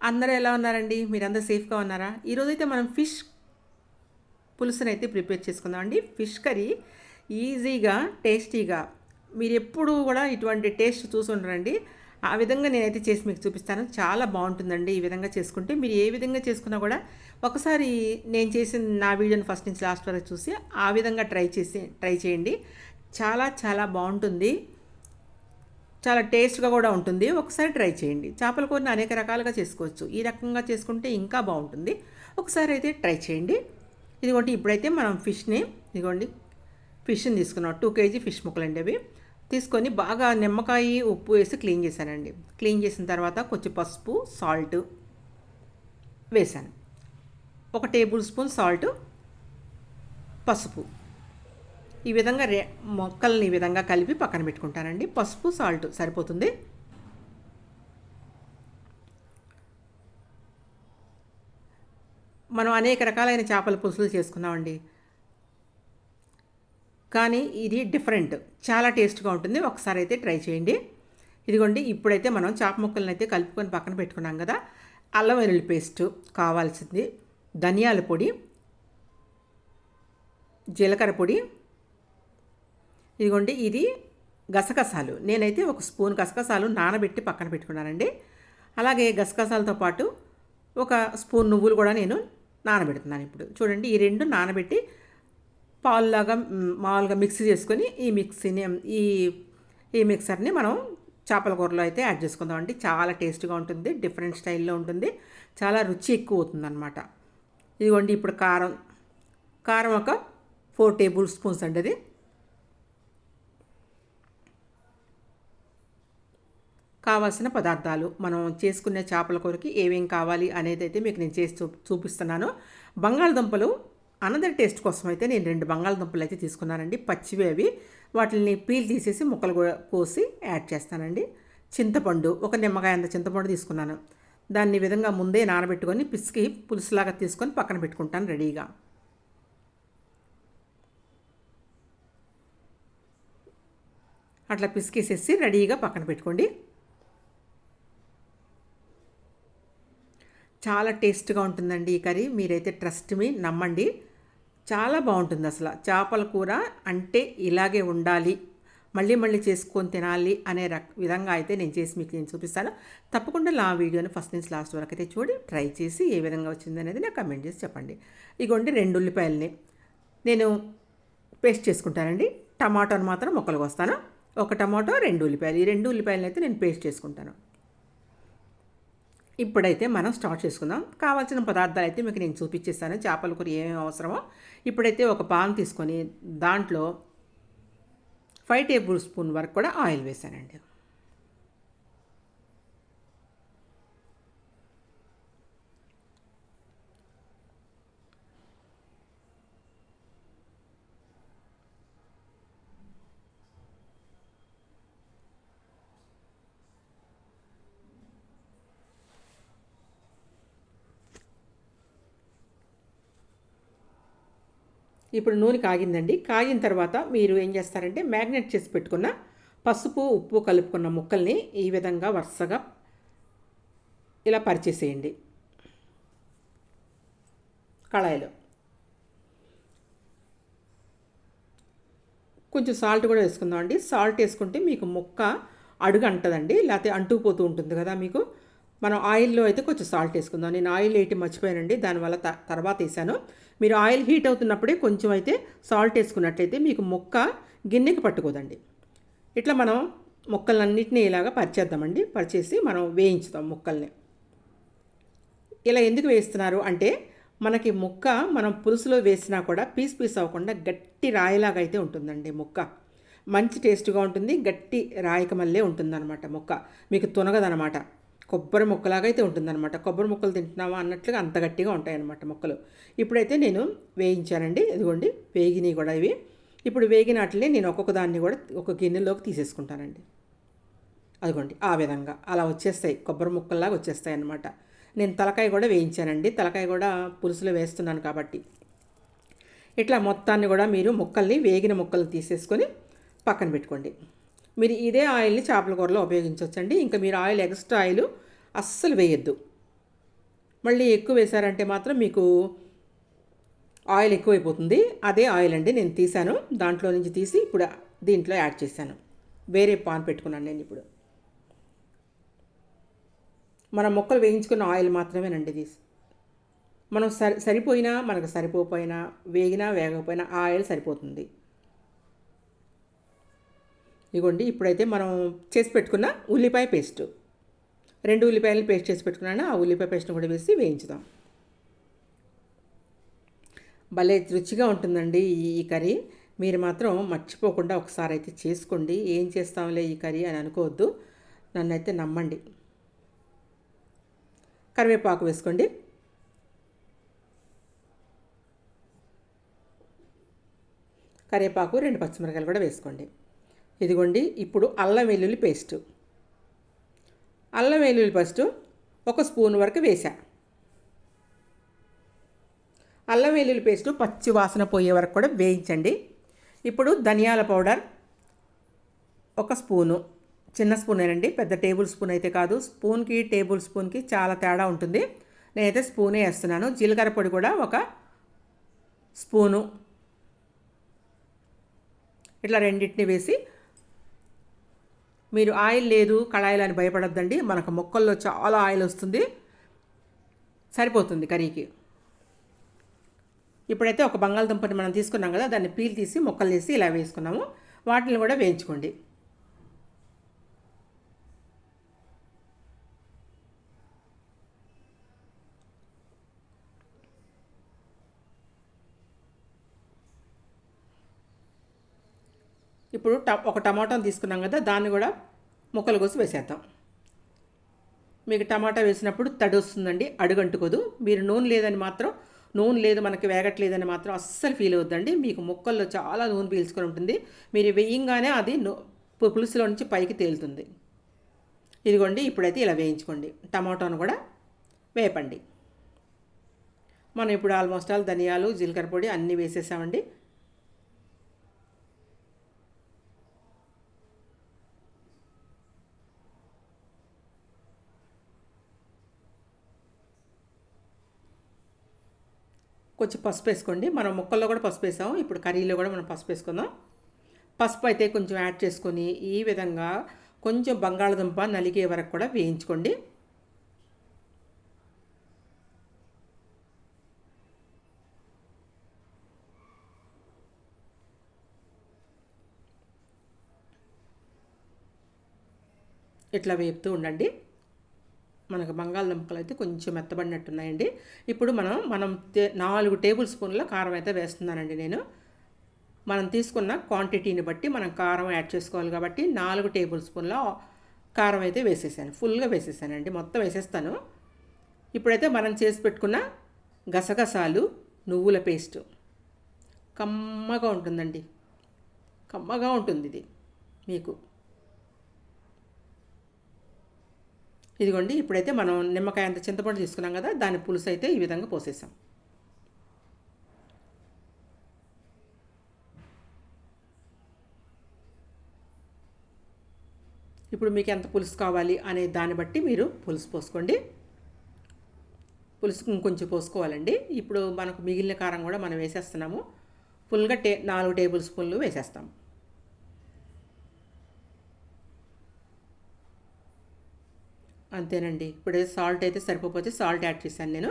అందరూ ఎలా ఉన్నారండి? మీరందరూ సేఫ్గా ఉన్నారా? ఈరోజైతే మనం ఫిష్ పులుసుని అయితే ప్రిపేర్ చేసుకుందామండి ఫిష్ కర్రీ ఈజీగా టేస్టీగా. మీరు ఎప్పుడు కూడా ఇటువంటి టేస్ట్ చూసి ఉండరండి. ఆ విధంగా నేనైతే చేసి మీకు చూపిస్తాను. చాలా బాగుంటుందండి ఈ విధంగా చేసుకుంటే. మీరు ఏ విధంగా చేసుకున్నా కూడా ఒకసారి నేను చేసిన నా వీడియోని ఫస్ట్ నుంచి లాస్ట్ వరకు చూసి ఆ విధంగా ట్రై చేసి ట్రై చేయండి. చాలా చాలా బాగుంటుంది. చాలా టేస్ట్గా కూడా ఉంటుంది. ఒకసారి ట్రై చేయండి. చేపల కూరని అనేక రకాలుగా చేసుకోవచ్చు. ఈ రకంగా చేసుకుంటే ఇంకా బాగుంటుంది. ఒకసారి అయితే ట్రై చేయండి. ఇదిగోండి ఇప్పుడైతే మనం ఫిష్ని ఇదిగోండి ఫిష్ని తీసుకున్నాం. టూ కేజీ ఫిష్ ముక్కలండి అవి. తీసుకొని బాగా నిమ్మకాయ ఉప్పు వేసి క్లీన్ చేశానండి. క్లీన్ చేసిన తర్వాత కొంచెం పసుపు సాల్ట్ వేశాను. ఒక టేబుల్ స్పూన్ సాల్ట్ పసుపు. ఈ విధంగా రే మొక్కల్ని ఈ విధంగా కలిపి పక్కన పెట్టుకుంటానండి పసుపు సాల్ట్ సరిపోతుంది. మనం అనేక రకాలైన చేపల పులుసులు చేసుకున్నామండి. కానీ ఇది డిఫరెంట్. చాలా టేస్ట్గా ఉంటుంది. ఒకసారి అయితే ట్రై చేయండి. ఇదిగోండి ఇప్పుడైతే మనం చేప ముక్కలను అయితే కలుపుకొని పక్కన పెట్టుకున్నాం కదా అల్లం వెల్లుల్లి పేస్ట్ కావాల్సింది ధనియాల పొడి జీలకర్ర పొడి ఇదిగోండి ఇది గసగసాలు. నేనైతే ఒక స్పూన్ గసగసాలు నానబెట్టి పక్కన పెట్టుకున్నానండి. అలాగే గసగసాలతో పాటు ఒక స్పూన్ నువ్వులు కూడా నేను నానబెడుతున్నాను ఇప్పుడు. చూడండి ఈ రెండు నానబెట్టి పాలులాగా మామూలుగా మిక్సీ చేసుకొని ఈ మిక్సీని ఈ ఈ మిక్సర్ని మనం చేపల కూరలో అయితే యాడ్ చేసుకుందామండి. చాలా టేస్ట్గా ఉంటుంది డిఫరెంట్ స్టైల్లో ఉంటుంది చాలా రుచి ఎక్కువ అవుతుంది అనమాట ఇదిగోండి ఇప్పుడు కారం కారం ఒక ఫోర్ టేబుల్ స్పూన్స్ అండి అది. కావాల్సిన పదార్థాలు మనం చేసుకునే చేపల కూరకి ఏమేం కావాలి అనేది అయితే మీకు నేను చేసి చూ చూపిస్తున్నాను. బంగాళదుంపలు అనదర్ టేస్ట్ కోసం అయితే నేను రెండు బంగాళదుంపలు అయితే తీసుకున్నానండి. పచ్చివి అవి. వాటిని పీల్ తీసేసి ముక్కలు కూడా కోసి యాడ్ చేస్తానండి. చింతపండు ఒక నిమ్మకాయ అంత చింతపండు తీసుకున్నాను. దాన్ని విధంగా ముందే నానబెట్టుకొని పిసికి పులుసులాగా తీసుకొని పక్కన పెట్టుకుంటాను రెడీగా. అట్లా పిసికేసేసి రెడీగా పక్కన పెట్టుకోండి. చాలా టేస్ట్గా ఉంటుందండి ఈ కర్రీ. మీరైతే ట్రస్ట్ మీ నమ్మండి. చాలా బాగుంటుంది అసలు. చేపల కూర అంటే ఇలాగే ఉండాలి మళ్ళీ మళ్ళీ చేసుకొని తినాలి అనే రక విధంగా అయితే నేను చేసి మీకు నేను చూపిస్తాను. తప్పకుండా నా వీడియోని ఫస్ట్ నుంచి లాస్ట్ వరకు అయితే చూడి ట్రై చేసి ఏ విధంగా వచ్చింది అనేది నాకు కమెంట్ చేసి చెప్పండి. ఇగోండి రెండు ఉల్లిపాయలని నేను పేస్ట్ చేసుకుంటానండి. టమాటోని మాత్రం మొక్కలు వస్తాను. ఒక టమాటో రెండు ఉల్లిపాయలు. ఈ రెండు ఉల్లిపాయలను అయితే నేను పేస్ట్ చేసుకుంటాను. ఇప్పుడైతే మనం స్టార్ట్ చేసుకుందాం. కావాల్సిన పదార్థాలు అయితే మీకు నేను చూపించేస్తాను చేపల కూర ఏమేమి అవసరమో. ఇప్పుడైతే ఒక పాన్ తీసుకొని దాంట్లో ఫైవ్ టేబుల్ స్పూన్ వరకు కూడా ఆయిల్ వేసానండి ఇప్పుడు నూనె కాగిందండి. కాగిన తర్వాత మీరు ఏం చేస్తారంటే మ్యాగ్నెట్ చేసి పెట్టుకున్న పసుపు ఉప్పు కలుపుకున్న ముక్కల్ని ఈ విధంగా వరుసగా ఇలా పరిచేసేయండి. కళాయిలో. కొంచెం సాల్ట్ కూడా వేసుకుందాం అండి సాల్ట్ వేసుకుంటే మీకు ముక్క అడుగు అంటదండి లేకపోతే అంటుకుపోతూ ఉంటుంది కదా మీకు. మనం ఆయిల్లో అయితే కొంచెం సాల్ట్ వేసుకుందాం. నేను ఆయిల్ వేయటం మర్చిపోయానండి. దానివల్ల త తర్వాత వేసాను. మీరు ఆయిల్ హీట్ అవుతున్నప్పుడే కొంచెం అయితే సాల్ట్ వేసుకున్నట్లయితే మీకు ముక్క గిన్నెకి పట్టుకోదండి. ఇట్లా మనం మొక్కలన్నింటినీ ఇలాగా పరిచేద్దామండి. పరిచేసి మనం వేయించుతాం ముక్కల్ని. ఇలా ఎందుకు వేస్తున్నారు అంటే మనకి ముక్క మనం పులుసులో వేసినా కూడా పీస్ పీస్ అవ్వకుండా గట్టి రాయిలాగా అయితే ఉంటుందండి ముక్క. మంచి టేస్ట్గా ఉంటుంది. గట్టి రాయికమల్లే మళ్ళీ ఉంటుందన్నమాట ముక్క. మీకు తునగదనమాట కొబ్బరి ముక్కలాగా అయితే ఉంటుందన్నమాట. కొబ్బరి ముక్కలు తింటున్నావా అన్నట్లుగా అంత గట్టిగా ఉంటాయన్నమాట ముక్కలు. ఇప్పుడైతే నేను వేయించానండి. ఇదిగోండి వేగినవి కూడా ఇవి. ఇప్పుడు వేగిన వాటిని నేను ఒక్కొక్క దాన్ని కూడా ఒక గిన్నెలోకి తీసేసుకుంటానండి. అదిగోండి ఆ విధంగా. అలా వచ్చేస్తాయి కొబ్బరి ముక్కల్లాగా వచ్చేస్తాయి అన్నమాట. నేను తలకాయ కూడా వేయించానండి. తలకాయ కూడా పులుసులో వేస్తున్నాను కాబట్టి. ఇట్లా మొత్తాన్ని కూడా మీరు ముక్కల్ని వేగిన ముక్కల్ని తీసేసుకొని పక్కన పెట్టుకోండి. మీరు ఇదే ఆయిల్ని చేపల కూరలో ఉపయోగించవచ్చండి ఇంకా మీరు ఆయిల్ ఎక్స్ట్రా ఆయిల్ అస్సలు వేయద్దు. మళ్ళీ ఎక్కువ వేశారంటే మాత్రం మీకు ఆయిల్ ఎక్కువైపోతుంది. అదే ఆయిల్ అండి నేను తీసాను దాంట్లో నుంచి తీసి ఇప్పుడు దీంట్లో యాడ్ చేశాను. వేరే పాన్ పెట్టుకున్నాను నేను ఇప్పుడు. మన మొక్కలు వేయించుకున్న ఆయిల్ మాత్రమేనండి తీసి. మనం సరి సరిపోయినా మనకు సరిపోపోయినా వేగినా వేగకపోయినా ఆయిల్ సరిపోతుంది. ఇగోండి ఇప్పుడైతే మనం చేసి పెట్టుకున్న ఉల్లిపాయ పేస్ట్. రెండు ఉల్లిపాయలు పేస్ట్ చేసి పెట్టుకున్నాను? ఆ ఉల్లిపాయ పేస్ట్ని కూడా వేసి వేయించుదాం. భలే రుచిగా ఉంటుందండి ఈ కర్రీ. మీరు మాత్రం మర్చిపోకుండా ఒకసారి అయితే చేసుకోండి. ఏం చేస్తాంలే ఈ కర్రీ అని అనుకోవద్దు. నన్నైతే నమ్మండి. కరివేపాకు వేసుకోండి. కరివేపాకు రెండు పచ్చిమిరకాయలు కూడా వేసుకోండి. ఇదిగోండి ఇప్పుడు అల్లం వెల్లుల్లి పేస్ట్. అల్లం వెల్లుల్లి పేస్టు ఒక స్పూన్ వరకు వేసా అల్లం వెల్లుల్లి పేస్టు పచ్చి వాసన పోయే వరకు కూడా వేయించండి. ఇప్పుడు ధనియాల పౌడర్ ఒక స్పూను చిన్న స్పూనేనండి పెద్ద టేబుల్ స్పూన్ అయితే కాదు స్పూన్కి టేబుల్ స్పూన్కి చాలా తేడా ఉంటుంది. నేనైతే స్పూనే వేస్తున్నాను. జీలకర్ర పొడి కూడా ఒక స్పూను. ఇట్లా రెండింటిని వేసి మీరు ఆయిల్ లేదు కళాయిలు అని భయపడద్దండి. మనకు మొక్కల్లో చాలా ఆయిల్ వస్తుంది. సరిపోతుంది కర్రీకి. ఇప్పుడైతే ఒక బంగాళదుంపని మనం తీసుకున్నాం కదా దాన్ని పీల్ తీసి మొక్కలు తీసి ఇలా వేసుకున్నాము. వాటిని కూడా వేయించుకోండి. ఇప్పుడు ఒక టమాటాను తీసుకున్నాం కదా దాన్ని కూడా ముక్కలు కోసి వేసేద్దాం. మీకు టమాటా వేసినప్పుడు తడి వస్తుందండి అడుగంటుకోదు. మీరు నూనె లేదని మాత్రం నూనె లేదు మనకి వేగట్లేదని మాత్రం అస్సలు ఫీల్ అవుద్దండి మీకు ముక్కల్లో చాలా నూనె పీల్చుకొని ఉంటుంది. మీరు వేయంగానే అది పులుసులో నుంచి పైకి తేలుతుంది. ఇదిగోండి ఇప్పుడైతే ఇలా వేయించుకోండి. టమాటోను కూడా వేపండి. మనం ఇప్పుడు ఆల్మోస్ట్ ఆల్ ధనియాలు జీలకర్ర పొడి అన్నీ వేసేసామండి. కొంచెం పసుపు వేసుకోండి మనం ముక్కల్లో కూడా పసుపు వేసాం ఇప్పుడు కర్రీలో కూడా మనం పసుపు వేసుకుందాం పసుపు అయితే కొంచెం యాడ్ చేసుకొని ఈ విధంగా కొంచెం బంగాళదుంప నలిగే వరకు కూడా వేయించుకోండి. ఇట్లా వేపుతూ ఉండండి. మనకు బంగాళదుంపలు అయితే కొంచెం మెత్తబడినట్టున్నాయండి. ఇప్పుడు మనం మనం నాలుగు టేబుల్ స్పూన్ల కారం అయితే వేస్తున్నానండి నేను. మనం తీసుకున్న క్వాంటిటీని బట్టి మనం కారం యాడ్ చేసుకోవాలి కాబట్టి నాలుగు టేబుల్ స్పూన్ల కారం అయితే వేసేసాను. ఫుల్గా వేసేసానండి. మొత్తం వేసేస్తాను. ఇప్పుడైతే మనం చేసి పెట్టుకున్న గసగసాలు నువ్వుల పేస్ట్. కమ్మగా ఉంటుందండి. కమ్మగా ఉంటుంది ఇది మీకు ఇదిగోండి ఇప్పుడైతే మనం నిమ్మకాయ అంత చింతపండు తీసుకున్నాం కదా దాని పులుసు అయితే ఈ విధంగా పోసేసాం. ఇప్పుడు మీకు ఎంత పులుసు కావాలి అనే దాన్ని బట్టి మీరు పులుసు పోసుకోండి. పులుసు ఇంకొంచెం పోసుకోవాలండి. ఇప్పుడు మనకు మిగిలిన కారం కూడా మనం వేసేస్తున్నాము. ఫుల్గా టే నాలుగు టేబుల్ స్పూన్లు వేసేస్తాము. అంతేనండి. ఇప్పుడు సాల్ట్ అయితే సరిపోతే సాల్ట్ యాడ్ చేశాను నేను.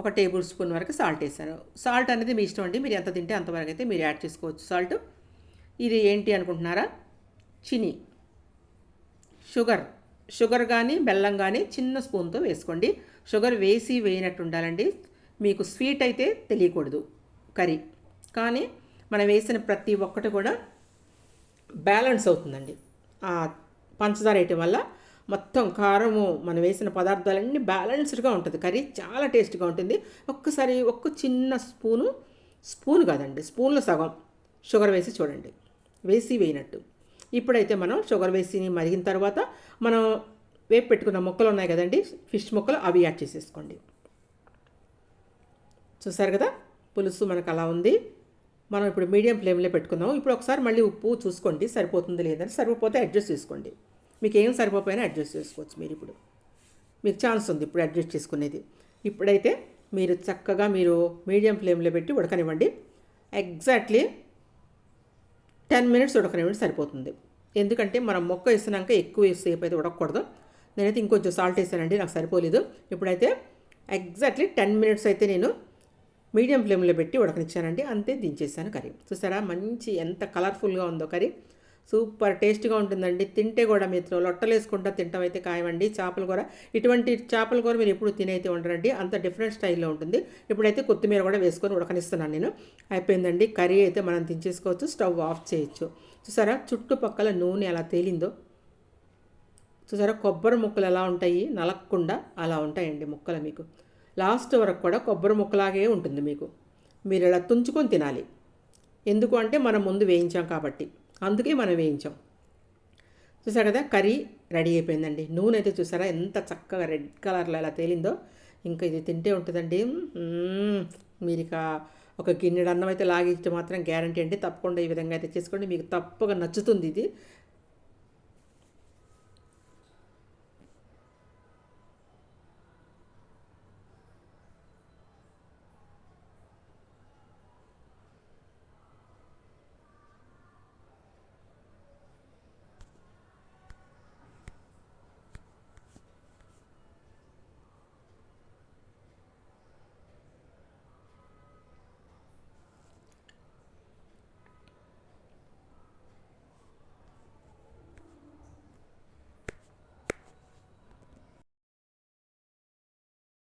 ఒక టేబుల్ స్పూన్ వరకు సాల్ట్ వేసాను సాల్ట్ అనేది మీ ఇష్టం అండి. మీరు ఎంత తింటే అంతవరకు అయితే మీరు యాడ్ చేసుకోవచ్చు సాల్ట్. ఇది ఏంటి అనుకుంటున్నారా? చిని. షుగర్. షుగర్ కానీ బెల్లం కానీ చిన్న స్పూన్తో వేసుకోండి. షుగర్ వేసి వేయనట్టు ఉండాలండి. మీకు స్వీట్ అయితే తెలియకూడదు. కర్రీ. కానీ మనం వేసిన ప్రతి ఒక్కటి కూడా బ్యాలెన్స్ అవుతుందండి. పంచదార వేయటం వల్ల మొత్తం కారము మనం వేసిన పదార్థాలన్నీ బ్యాలెన్స్డ్గా ఉంటుంది. కర్రీ చాలా టేస్ట్గా ఉంటుంది. ఒక్కసారి ఒక్క చిన్న స్పూను స్పూన్ కాదండి స్పూన్లో సగం షుగర్ వేసి చూడండి. వేసి వేయినట్టు. ఇప్పుడైతే మనం షుగర్ వేసి మరిగిన తర్వాత మనం వేపు పెట్టుకున్న మొక్కలు ఉన్నాయి కదండి ఫిష్ మొక్కలు అవి యాడ్ చేసేసుకోండి. చూసారు కదా? పులుసు మనకు అలా ఉంది. మనం ఇప్పుడు మీడియం ఫ్లేమ్లో పెట్టుకుందాం. ఇప్పుడు ఒకసారి మళ్ళీ ఉప్పు చూసుకోండి. సరిపోతుంది లేదని సరిపోతే అడ్జస్ట్ చేసుకోండి. మీకు ఏం సరిపోయినా అడ్జస్ట్ చేసుకోవచ్చు మీరు ఇప్పుడు. మీకు ఛాన్స్ ఉంది ఇప్పుడు అడ్జస్ట్ చేసుకునేది. ఇప్పుడైతే మీరు చక్కగా మీరు మీడియం ఫ్లేమ్లో పెట్టి ఉడకనివ్వండి. ఎగ్జాక్ట్లీ టెన్ మినిట్స్ ఉడకనివ్వండి సరిపోతుంది. ఎందుకంటే మనం మొక్క వేసినాక ఎక్కువ సేపు అయితే ఉడకకూడదు. నేనైతే ఇంకొంచెం సాల్ట్ వేసానండి నాకు సరిపోలేదు. ఇప్పుడైతే ఎగ్జాక్ట్లీ టెన్ మినిట్స్ అయితే నేను మీడియం ఫ్లేమ్లో పెట్టి ఉడకనిచ్చానండి. అంతే దించేసాను కర్రీ. చూసారా? మంచి ఎంత కలర్ఫుల్గా ఉందో కర్రీ. సూపర్ టేస్ట్గా ఉంటుందండి. తింటే కూడా మీరు లొట్టలు వేసుకుంటా తింటాం అయితే ఖాయమండి చేపల కూర. ఇటువంటి చేపల కూర మీరు ఎప్పుడు తినైతే ఉండరండి. అంత డిఫరెంట్ స్టైల్లో ఉంటుంది. ఇప్పుడైతే కొత్తిమీర కూడా వేసుకొని ఉడకనిస్తున్నాను నేను. అయిపోయిందండి. కర్రీ అయితే మనం దించేసుకోవచ్చు. స్టవ్ ఆఫ్ చేయొచ్చు. చూసారా? చుట్టుపక్కల నూనె ఎలా తేలిందో. చూసారా? కొబ్బరి ముక్కలు ఎలా ఉంటాయి? నలక్కుండా అలా ఉంటాయండి ముక్కలు మీకు. లాస్ట్ వరకు కూడా కొబ్బరి ముక్కలాగే ఉంటుంది మీకు. మీరు ఇలా తుంచుకొని తినాలి. ఎందుకు అంటే మనం ముందు వేయించాం కాబట్టి. అందుకే మనం వేయించాం. చూసారు కదా? కర్రీ రెడీ అయిపోయిందండి. నూనె అయితే చూసారా? ఎంత చక్కగా రెడ్ కలర్లో ఎలా తేలిందో. ఇంకా ఇది తింటే ఉంటుందండి. మీరు ఇక ఒక గిన్నెడు అన్నం అయితే లాగించడం మాత్రం గ్యారంటీ అండి. తప్పకుండా ఈ విధంగా అయితే చేసుకోండి. మీకు తప్పగా నచ్చుతుంది ఇది.